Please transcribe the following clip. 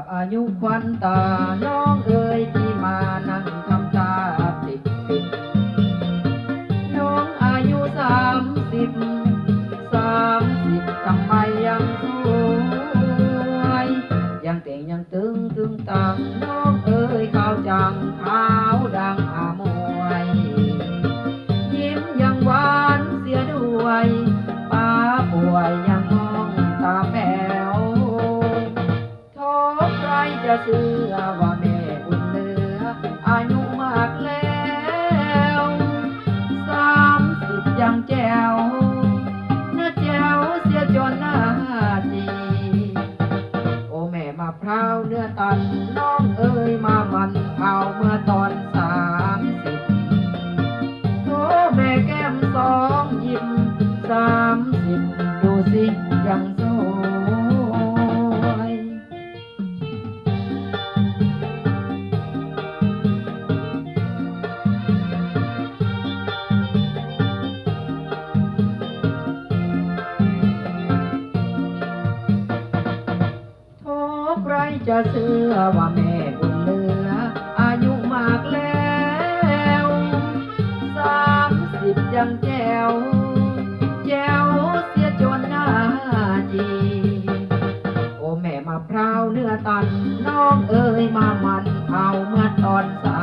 บอายุควันตา น้องเอ๋ยที่มานั่งทำตาติดติดน้องอายุสามสิบสามสิบทำไมยังสวยยังเต่งยังตึงตึงตังน้องเอ๋ยขาวจังขาวดัง จะเชื่อว่าแม่บุญเหลือ อายุมากแล้วสามสิบยังแจ๋วน้าแจ๋วเสียจนหน้าจีโอแม่มาพร้าวเนื้อตันน้องเอ๋ยมามันเอาเมื่อตอนสามสิบโอ้แม่แก้มสองยิ้มสามสิบดูสิยัง ใครจะเชื่อว่าแม่บุญเหลือ อายุมากแล้วสามสิบยังแจ๋วแจ๋วเสียจนหน้าจี โอ้แม่มาพร้าวเนื้อตัน น้องเอ๋ยมามันเอาเมื่อตอนสา